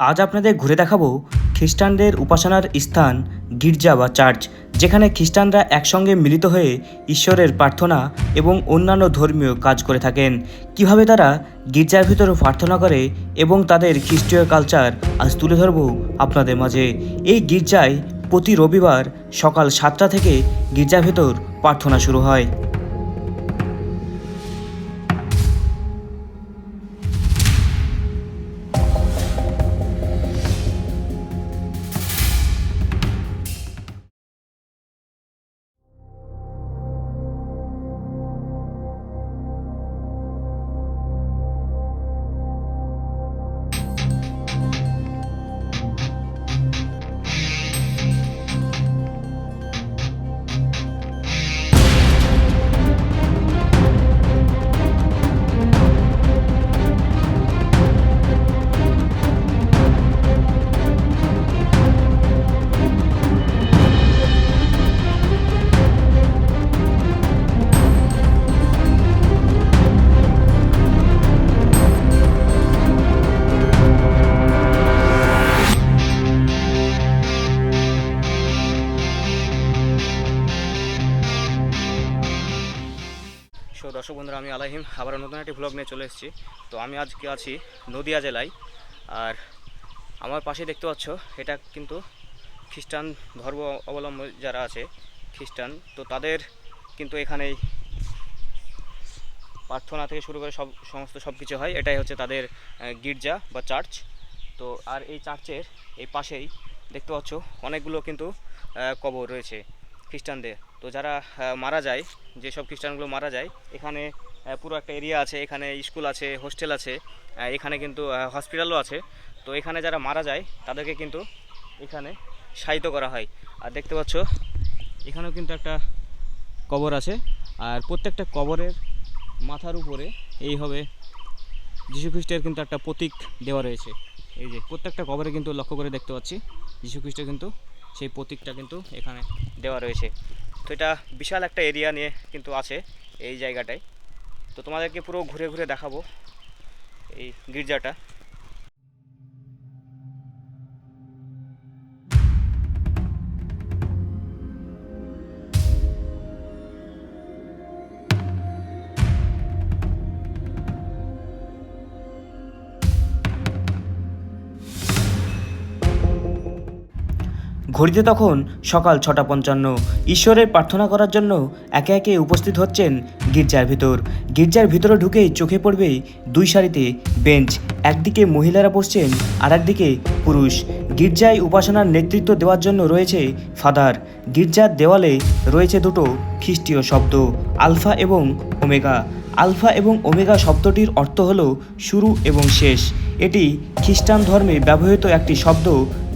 আজ আপনাদের ঘুরে দেখাবো খ্রিস্টানদের উপাসনার স্থান, গির্জা বা চার্চ, যেখানে খ্রিস্টানরা একসঙ্গে মিলিত হয়ে ঈশ্বরের প্রার্থনা এবং অন্যান্য ধর্মীয় কাজ করে থাকেন। কীভাবে তারা গির্জার ভিতরে প্রার্থনা করে এবং তাদের খ্রিস্টীয় কালচার আজ তুলে ধরবো আপনাদের মাঝে। এই গির্জায় প্রতি রবিবার সকাল সাতটা থেকে গির্জার ভেতর প্রার্থনা শুরু হয়। সো দর্শক বন্ধুরা, আমি আলাহিম। আবার নতুন একটি ব্লগ নিয়ে চলে এসেছি। তো আমি আজকে আছি নদিয়া জেলায়। আর আমার পাশে দেখতে পাচ্ছ, এটা কিন্তু খ্রিস্টান ধর্ম অবলম্বন যারা আছে, খ্রিস্টান, তো তাদের কিন্তু এখানেই প্রার্থনা থেকে শুরু করে সব, সমস্ত সব কিছু হয়। এটাই হচ্ছে তাদের গির্জা বা চার্চ। তো আর এই চার্চের এই পাশেই দেখতে পাচ্ছ, অনেকগুলো কিন্তু কবর রয়েছে খ্রিস্টানদের। তো যারা মারা যায় যেসব খ্রিস্টানগুলো মারা যায়, এখানে পুরো একটা এরিয়া আছে, এখানে স্কুল আছে, হোস্টেল আছে এখানে কিন্তু হসপিটালও আছে। তো এখানে যারা মারা যায়, তাদেরকে কিন্তু এখানে শায়িত করা হয়। আর দেখতে পাচ্ছ, এখানেও কিন্তু একটা কবর আছে। আর প্রত্যেকটা কবরের মাথার উপরে এই হবে যীশুখ্রিস্টের কিন্তু একটা প্রতীক দেওয়া রয়েছে। এই যে, প্রত্যেকটা কবরে কিন্তু লক্ষ্য করে দেখতে পাচ্ছি, যীশুখ্রিস্টের কিন্তু সেই প্রতীকটা কিন্তু এখানে দেওয়া রয়েছে। তো এটা বিশাল একটা এরিয়া নিয়ে কিন্তু আছে এই জায়গাটায়। তো তোমাদেরকে পুরো ঘুরে ঘুরে দেখাবো এই গির্জাটা। ঘড়িতে তখন সকাল ছটা পঞ্চান্ন। ঈশ্বরের প্রার্থনা করার জন্য একে একে উপস্থিত হচ্ছেন গির্জার ভিতর। গির্জার ভিতরে ঢুকেই চোখে পড়বে দুই সারিতে বেঞ্চ। একদিকে মহিলারা বসছেন আর একদিকে পুরুষ। গির্জায় উপাসনার নেতৃত্ব দেওয়ার জন্য রয়েছে ফাদার। গির্জার দেওয়ালে রয়েছে দুটো খ্রিস্টীয় শব্দ, আলফা এবং ওমেগা। আলফা এবং ওমেগা শব্দটির অর্থ হল শুরু এবং শেষ। এটি খ্রিস্টান ধর্মে ব্যবহৃত একটি শব্দ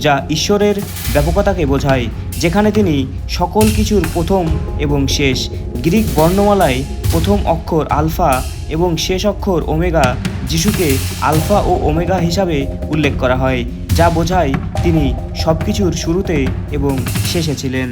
যা ঈশ্বরের ব্যাপকতাকে বোঝায়, যেখানে তিনি সকল কিছুর প্রথম এবং শেষ, গ্রিক বর্ণমালায় প্রথম অক্ষর আলফা এবং শেষ অক্ষর ওমেগা, যিশুকে আলফা ও ওমেগা হিসাবে উল্লেখ করা হয়, যা বোঝায় তিনি সব কিছুর শুরুতে এবং শেষে ছিলেন।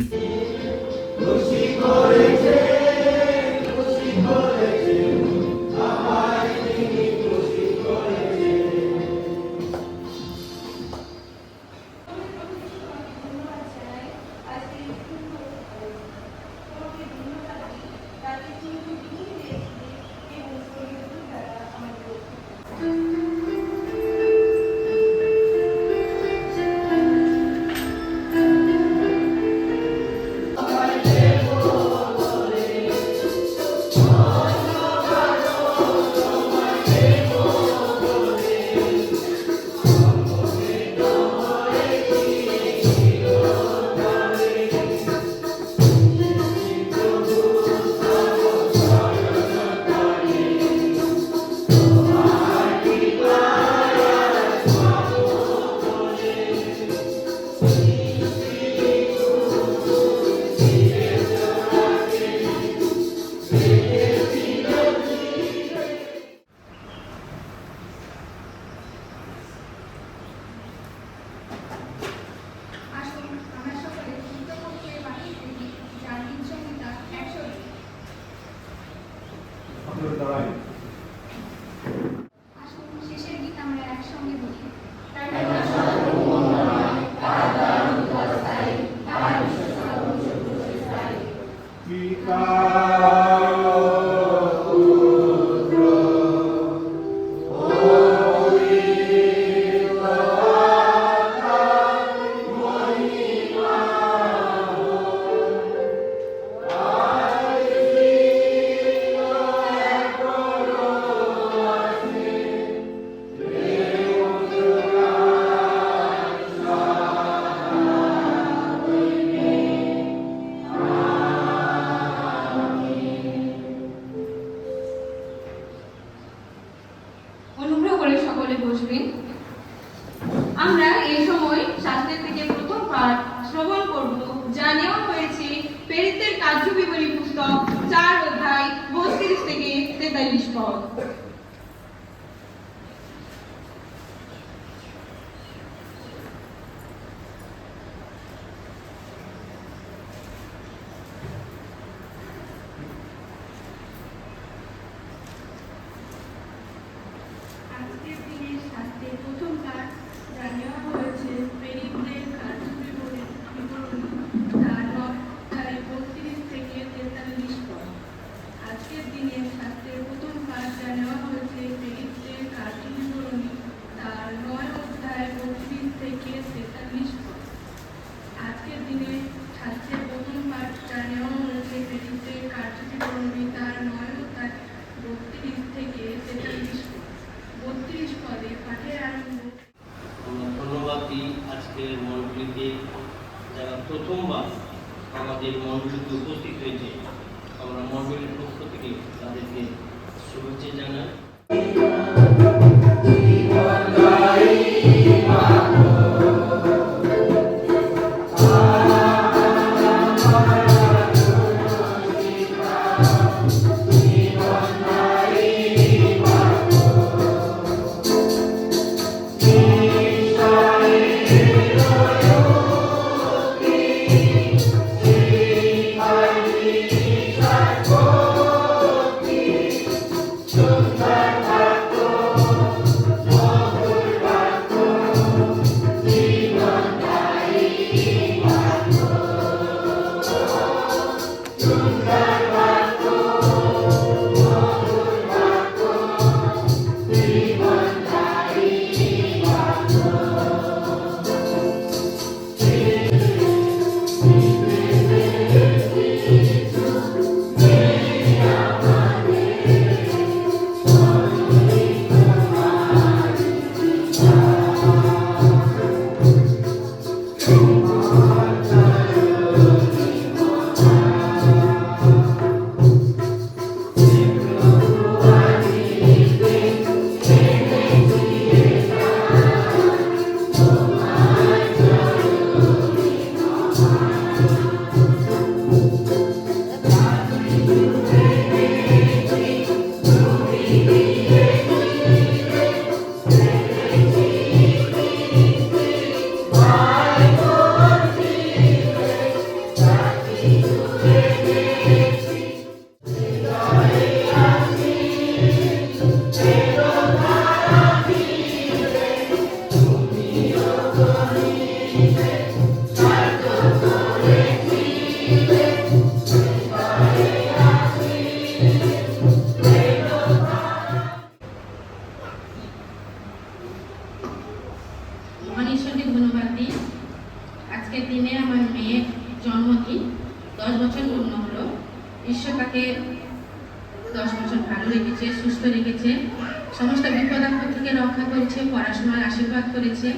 রেখেছে সমস্ত বিপদ আপদ থেকে রক্ষা করেছে, পড়াশোনার আশীর্বাদ করেছে।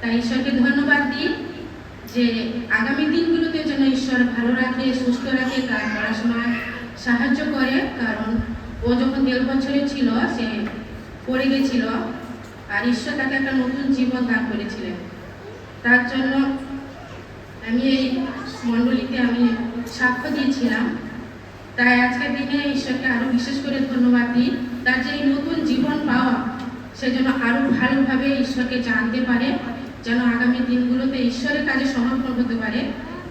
তাই ঈশ্বরকে ধন্যবাদ দিই যে আগামী দিনগুলোতে যেন ঈশ্বর ভালো রাখে, সুস্থ রাখে, তার পড়াশোনায় সাহায্য করে। কারণ ও যখন দেড় বছরের ছিল, সে পড়ে গেছিল আর ঈশ্বর তাকে একটা নতুন জীবন দান করেছিলেন। তার জন্য আমি এই মণ্ডলীতে আমি সাক্ষ্য দিয়েছিলাম। তাই আজকের দিনে ঈশ্বরকে আরও বিশেষ করে ধন্যবাদ দিই। তার যে নতুন জীবন পাওয়া, সে যেন আরও ভালোভাবে ঈশ্বরকে জানতে পারে, যেন আগামী দিনগুলোতে ঈশ্বরের কাজে সমর্পণ হতে পারে,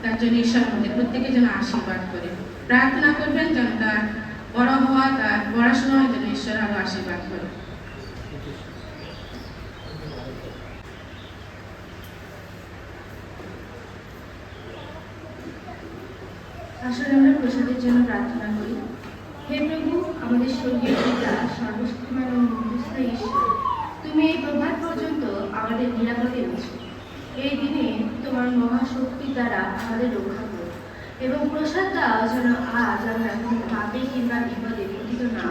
তার জন্য ঈশ্বর আমাদের প্রত্যেকে যেন আশীর্বাদ করে। প্রার্থনা করবেন যেন তার বড় হওয়া, তার পড়াশোনায় যেন ঈশ্বর আরও আশীর্বাদ করে। আসলে আমরা প্রসাদের জন্য প্রার্থনা করি হে প্রভু আমাদের স্বর্গীয় পিতা সর্বশক্তিমান ও মধ্যস্থ ঈশ্বর তুমি এই প্রভাত পর্যন্ত আমাদের নিরাপদে আছো এই দিনে তোমার মহাশক্তি দ্বারা আমাদের রক্ষা করো এবং প্রসাদ দাও যেন আজ আমরা কোনো পাপে কিংবা বিপদে পতিত না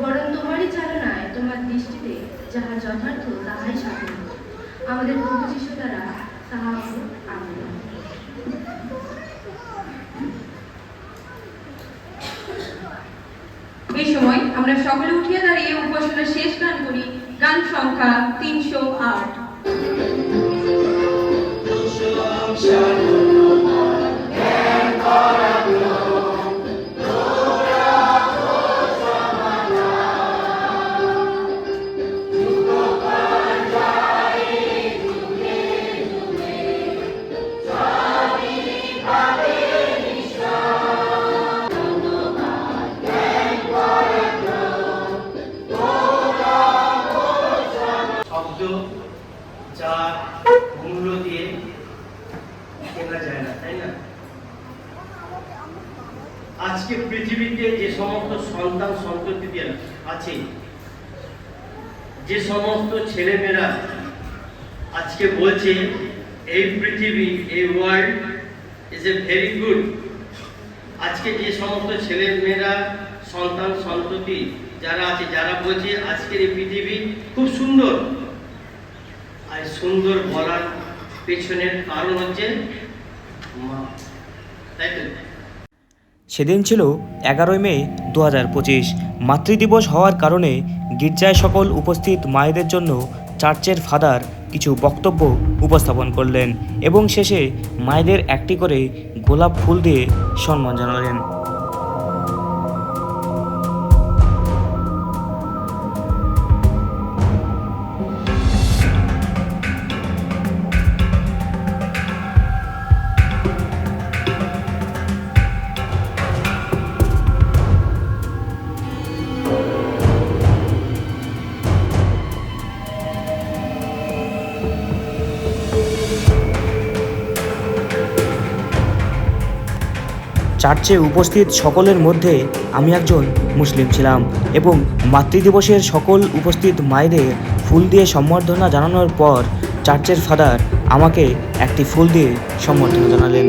বরং তোমারই চালনায় তোমার দৃষ্টিতে যাহা যথার্থ তাহাই সাধন আমাদের প্রভু যিশু দ্বারা তাহা আমিন। এই সময় আমরা সকলে উঠিয়ে দাঁড়িয়ে উপাসনার শেষ গান করি। গান সংখ্যা তিনশো আট। আজকে পৃথিবীতে যে সমস্ত সন্তান সন্ততিদের আছে, যে সমস্ত ছেলেমেয়েরা আজকে বলছে, এই পৃথিবী, এই world is a very good আজকে যে সমস্ত ছেলে মেয়েরা সন্তান সন্ততি যারা আছে, যারা বলছে আজকের এই পৃথিবী খুব সুন্দর। আর সুন্দর বলার পেছনের কারণ হচ্ছে মা। তাই তো? সেদিন ছিল এগারোই মে দু হাজার পঁচিশ। মাতৃদিবস হওয়ার কারণে গির্জায় সকল উপস্থিত মায়েদের জন্য চার্চের ফাদার কিছু বক্তব্য উপস্থাপন করলেন এবং শেষে মায়েদের একটি করে গোলাপ ফুল দিয়ে সম্মান জানালেন। চার্চে উপস্থিত সকলের মধ্যে আমি একজন মুসলিম ছিলাম এবং মাতৃদিবসের সকল উপস্থিত মায়েদের ফুল দিয়ে সম্বর্ধনা জানানোর পর চার্চের ফাদার আমাকে একটি ফুল দিয়ে সম্বর্ধনা জানালেন।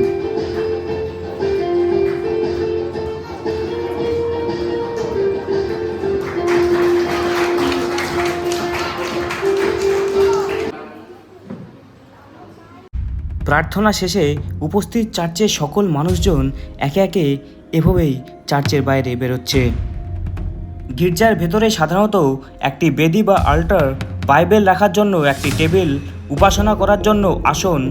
প্রার্থনা শেষে উপস্থিত চার্চের সকল মানুষজন একে একে এভাবেই চার্চের বাইরে বেরোচ্ছে। গির্জার ভেতরে সাধারণত একটি বেদি বা আল্টার, বাইবেল রাখার জন্য একটি টেবিল, উপাসনা করার জন্য আসন,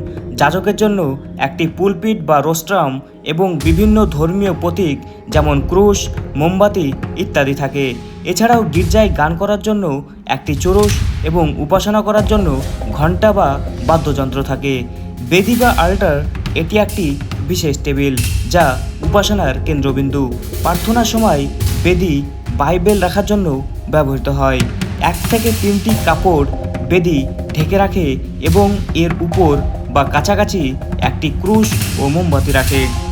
যাজকের জন্য একটি পুলপিট বা রোস্ট্রাম এবং বিভিন্ন ধর্মীয় প্রতীক যেমন ক্রুশ, মোমবাতি ইত্যাদি থাকে। এছাড়াও গির্জায় গান করার জন্য একটি চোরস এবং উপাসনা করার জন্য ঘণ্টা বা বাদ্যযন্ত্র থাকে। বেদি বা আল্টার এটি একটি বিশেষ টেবিল যা উপাসনার কেন্দ্রবিন্দু। প্রার্থনার সময় বেদি বাইবেল রাখার জন্য ব্যবহৃত হয়। এক থেকে তিনটি কাপড় বেদি ঢেকে রাখে এবং এর উপর বা কাছাকাছি একটি ক্রুশ ও মোমবাতি রাখে।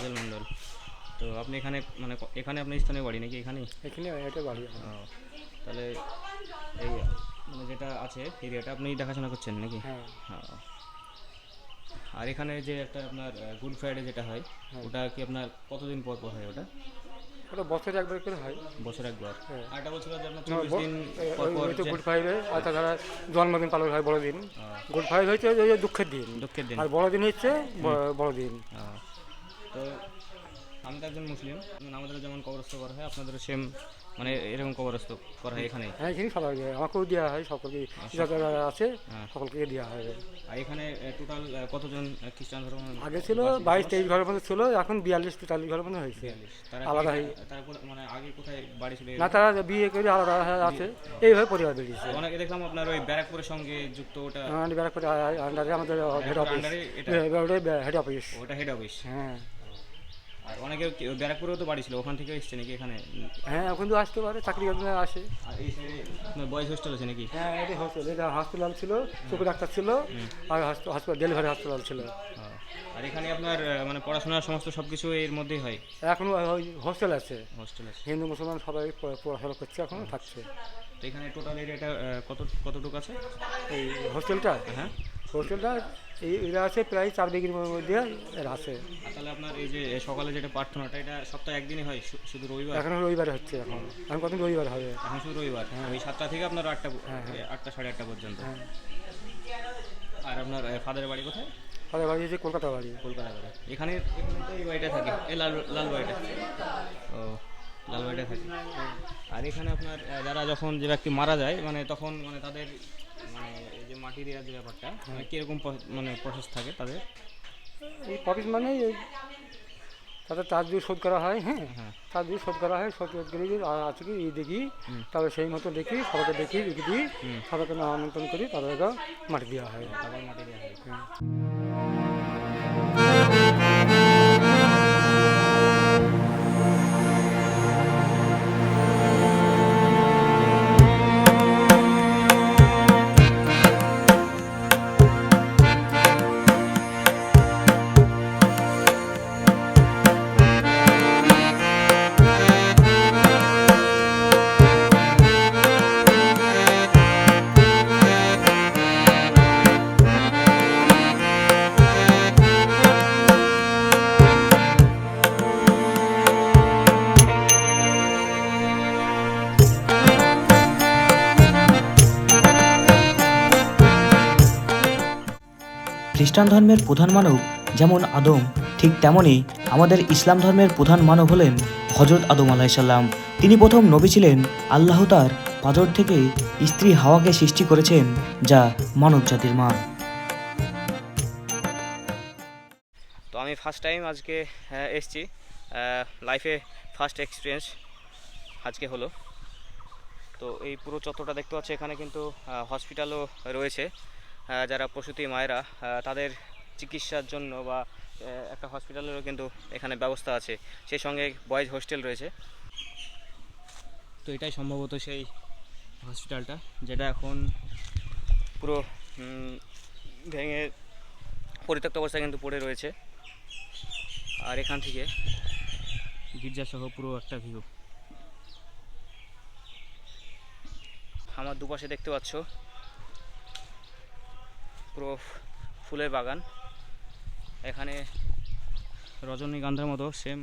কাজল মণ্ডল তো আপনি এখানে মানে এখানে আপনার স্থানীয় বাড়ি নাকি এখানেই? এখানে এটা বাড়ি তাহলে এই মানে যেটা আছে এরিয়াটা আপনি দেখাশোনা করছেন নাকি? হ্যাঁ। আর এখানে যে একটা আপনার গুড ফ্রাইডে যেটা হয় হ্যাঁ। ওটা কি আপনার কতদিন পর পর হয় ওটা? ওটা বছরে একবার করে হয়। বছর একবার। হ্যাঁ। আর একটা বলছিল যে আপনার চল্লিশ দিন পর পর গুড ফ্রাইডে আর তাছাড়া জন্মদিন পালন হয় বড়দিন। গুড ফ্রাইডে হচ্ছে দুঃখের দিন। দুঃখের দিন। আর বড়দিন হচ্ছে বড়দিন। তো আমি তো একজন মুসলিম। আমাদের যেমন কবরস্থ করা হয় আপনাদের সেম মানে এরকম কবরস্থ করা হয় এখানে হ্যাঁ এখানে আমাকেও দেওয়া হয় সকলকে যারা যারা আছে হ্যাঁ। সকলকে দেওয়া হয়। আর এখানে টোটাল কতজন খ্রিস্টান ধর্ম আগে ছিল বাইশ তেইশ ঘরের মধ্যে ছিল এখন বিয়াল্লিশ তেতাল্লিশ ঘরের মধ্যে হয়েছে। আলাদা হয়ে তারা মানে আগে কোথায় বাড়ি ছিল? না তারা বিয়ে করে আলাদা আছে। এইভাবে পরিবার বেরিয়েছে। অনেকে দেখলাম আপনার ওই ব্যারাকপুরের সঙ্গে যুক্ত ওটা আমাদের ব্যারাকপুর আন্ডারে আমাদের হেড অফিস হেড অফিস ওটা হেড অফিস হ্যাঁ। আর অনেকে ব্যারাকপুরেও তো বাড়ি ছিল ওখান থেকে এসছে নাকি এখানে? হ্যাঁ এখন তো আসতে পারে চাকরি জন্য আসে। আর এই সাইডে বয়েজ হোস্টেল আছে নাকি? হ্যাঁ এটা হসপিটাল এটা হসপিটাল ছিল চোখে ডাক্তার ছিল আর হসপিটাল ডেলিভারি হসপিটাল ছিল। আর এখানে আপনার মানে পড়াশোনার সমস্ত সব কিছু এর মধ্যেই হয়? এখনও ওই হোস্টেল আছে। হোস্টেল আছে। হিন্দু মুসলমান সবাই পড়াশোনা করছে এখনও থাকছে। তো এখানে টোটাল এরিয়াটা কত কতটুকু আছে? এই হোস্টেলটা হ্যাঁ। হোস্টেলটা এই এটা আছে প্রায় চার বিঘির মধ্যে এর আছে। আর তাহলে আপনার এই যে সকালে যেটা প্রার্থনাটা এটা সপ্তাহে একদিনই হয়? শুধু রবিবার? এখনও রবিবারে হচ্ছে এখন। এখন কতদিন রবিবার হবে? এখন শুধু রবিবার? হ্যাঁ ওই সাতটা থেকে আপনার আটটা হ্যাঁ, হ্যাঁ। আটটা সাড়ে আটটা পর্যন্ত। হ্যাঁ। আর আপনার ফাদারের বাড়ি কোথায়? তাদের বাড়ি হচ্ছে কলকাতা বাড়ি। কলকাতা করে এখানে এখানে তো এই বাড়িটা থাকে। এই লাল লাল বাড়িটা। ও লাল বাড়িটা থাকে। আর এখানে আপনার যারা যখন যে ব্যক্তি মারা যায় মানে তখন মানে তাদের মানে এই যে মাটি দেওয়ার যে ব্যাপারটা মানে কীরকম মানে প্রসেস থাকে তাদের? এই প্রসেস মানে এই তাদের তার দিয়ে শোধ করা হয় হ্যাঁ? হ্যাঁ। তার দিয়ে শোধ করা হয় শোধ করে আছে কি এই দেখি তারপরে সেই মতো দেখি সবাইকে দেখি রেখে দিই সবাইকে আমন্ত্রণ করি তাদেরকে মাটি দেওয়া হয়। তারপর মাটি দেওয়া হয়। খ্রিস্টান ধর্মের প্রধান মানব যেমন আদম, ঠিক তেমনই আমাদের ইসলাম ধর্মের প্রধান মানব হলেন হজরত আদম আলাইসাল্লাম তিনি প্রথম নবী ছিলেন, আল্লাহ তার পাজর থেকে স্ত্রী হাওয়াকে সৃষ্টি করেছেন, যা মানব জাতির মা তো আমি ফার্স্ট টাইম আজকে এসছি। লাইফে ফার্স্ট এক্সপিরিয়েন্স আজকে হলো। তো এই পুরো চত্বরটা দেখতে পাচ্ছি, এখানে কিন্তু হসপিটালও রয়েছে। যারা প্রসূতি মায়েরা তাদের চিকিৎসার জন্য বা একটা হসপিটালেরও কিন্তু এখানে ব্যবস্থা আছে। সেই সঙ্গে বয়েজ হোস্টেল রয়েছে। তো এটাই সম্ভবত সেই হসপিটালটা, যেটা এখন পুরো ভেঙে পরিত্যক্ত অবস্থায় কিন্তু পড়ে রয়েছে। আর এখান থেকে গির্জাসহ পুরো একটা ভিউ আমার দুপাশে দেখতে পাচ্ছ পুরো ফুলের বাগান। এখানে রজনীগন্ধার মতো সেম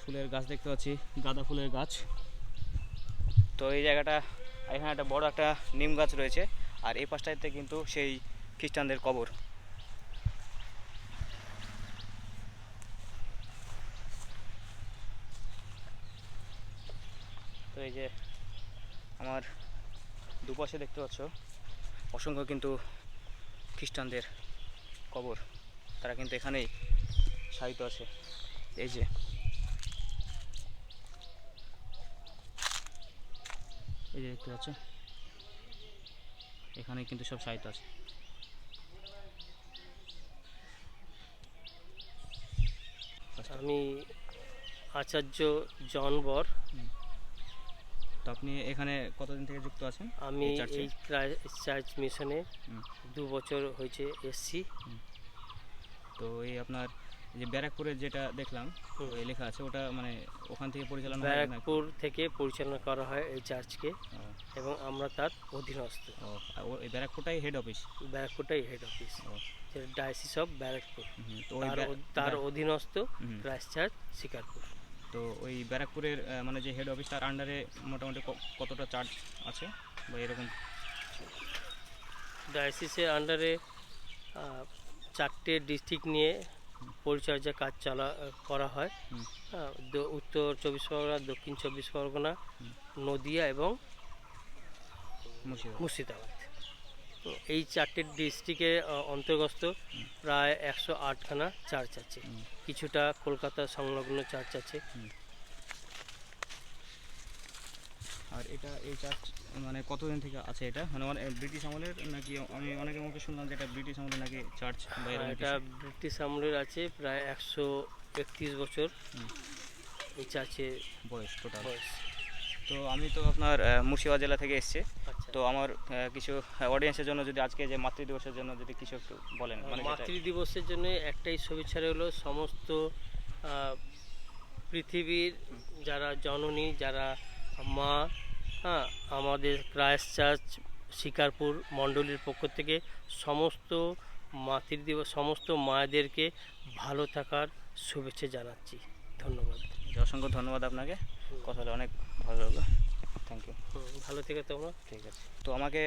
ফুলের গাছ দেখতে পাচ্ছি, গাঁদা ফুলের গাছ। তো এই জায়গাটা, এখানে একটা বড় একটা নিম গাছ রয়েছে, আর এই পাশটাতে কিন্তু সেই খ্রিস্টানদের কবর। তো এই যে আমার দুপাশে দেখতে পাচ্ছ, অসংখ্য কিন্তু খ্রিস্টানদের কবর। তারা কিন্তু এখানেই সাহিত্য আছে। এই যে। এই যে দেখতে পাচ্ছ এখানে কিন্তু সব সাহিত্য আছে। আমি আচার্য জন বর তো আপনি এখানে কতদিন থেকে যুক্ত আছেন? আমি এই চার্চে? মিশনে দু বছর হয়েছে এসছি। তো এই আপনার যে ব্যারাকপুরে যেটা দেখলাম লেখা আছে ওটা মানে ওখান থেকে পরিচালনা ব্যারাকপুর থেকে পরিচালনা করা হয় এই চার্চকে এবং আমরা তার অধীনস্থ। ব্যারাকপুরটাই head office ব্যারাকপুরটাই head office diocese of Barrackpore. তো তার অধীনস্থ। Christ Church Shikarpur. তো ওই ব্যারাকপুরের মানে যে হেড অফিস তার আন্ডারে মোটামুটি ক- কতটা চার্জ আছে বা এরকম? ডায়াসিসের আন্ডারে চারটে ডিস্ট্রিক্ট নিয়ে পরিচর্যা কাজ চালা করা হয়। উত্তর চব্বিশ পরগনা দক্ষিণ চব্বিশ পরগনা নদিয়া এবং মুর্শিদাবাদ। তো এই চারটে ডিস্ট্রিক্টে অন্তর্গত প্রায় একশো আটখানা চার্চ আছে। কিছুটা কলকাতা সংলগ্ন চার্চ আছে। আর এটা এই চার্চ মানে কতদিন থেকে আছে এটা? মানে অনে- ব্রিটিশ আমলের নাকি আমি অনেকের মুখে শুনলাম যে এটা ব্রিটিশ আমলের নাকি চার্চ এটা ব্রিটিশ আমলের আছে প্রায় একশো একত্রিশ বছর। এই চার্চে বয়স টোটাল বয়স। তো আমি তো আপনার মুর্শিদাবাদ জেলা থেকে এসেছি। আচ্ছা। তো আমার কিছু অডিয়েন্সের জন্য যদি আজকে যে মাতৃদিবসের জন্য যদি কিছু একটু বলেন মানে যেটা- জন্য একটাই শুভেচ্ছা হলো সমস্ত পৃথিবীর যারা জননী যারা মা হ্যাঁ আমাদের ক্রাইস্ট চার্চ শিকারপুর মণ্ডলীর পক্ষ থেকে সমস্ত মাতৃ দিবস সমস্ত মায়েদেরকে ভালো থাকার শুভেচ্ছা জানাচ্ছি। ধন্যবাদ। অসংখ্য ধন্যবাদ আপনাকে। কথা অনেক ভালো লাগল থ্যাংক ইউ ভালো থেকে তোমরা। ঠিক আছে। তো আমাকে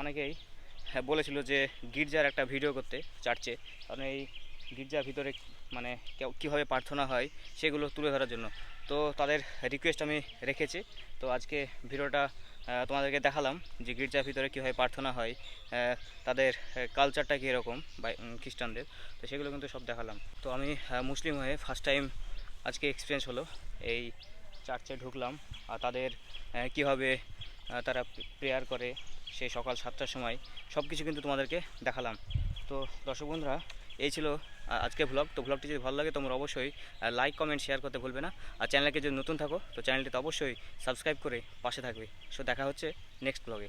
অনেকেই হ্যাঁ, বলেছিল যে গির্জার একটা ভিডিও করতে চার্চে কারণ এই গির্জার ভিতরে মানে কীভাবে প্রার্থনা হয় সেগুলো তুলে ধরার জন্য। তো তাদের রিকোয়েস্ট আমি রেখেছি। তো আজকে ভিডিওটা তোমাদেরকে দেখালাম যে গির্জার ভিতরে কীভাবে প্রার্থনা হয় তাদের কালচারটা কীরকম বা খ্রিস্টানদের। তো সেগুলো কিন্তু সব দেখালাম। তো আমি মুসলিম হয়ে ফার্স্ট টাইম আজকে এক্সপিরিয়েন্স হলো এই চার্চে ঢুকলাম, আর তাদের কীভাবে তারা প্রেয়ার করে সেই সকাল সাতটার সময় সব কিছু কিন্তু তোমাদেরকে দেখালাম। তো দর্শক বন্ধুরা, এই ছিল আজকে ভ্লগ তো ভ্লগটি যদি ভালো লাগে, তোমরা অবশ্যই লাইক কমেন্ট শেয়ার করতে ভুলবে না। আর চ্যানেলকে যদি নতুন থাকো, তো চ্যানেলটিতে অবশ্যই সাবস্ক্রাইব করে পাশে থাকবে। সো দেখা হচ্ছে নেক্সট ব্লগে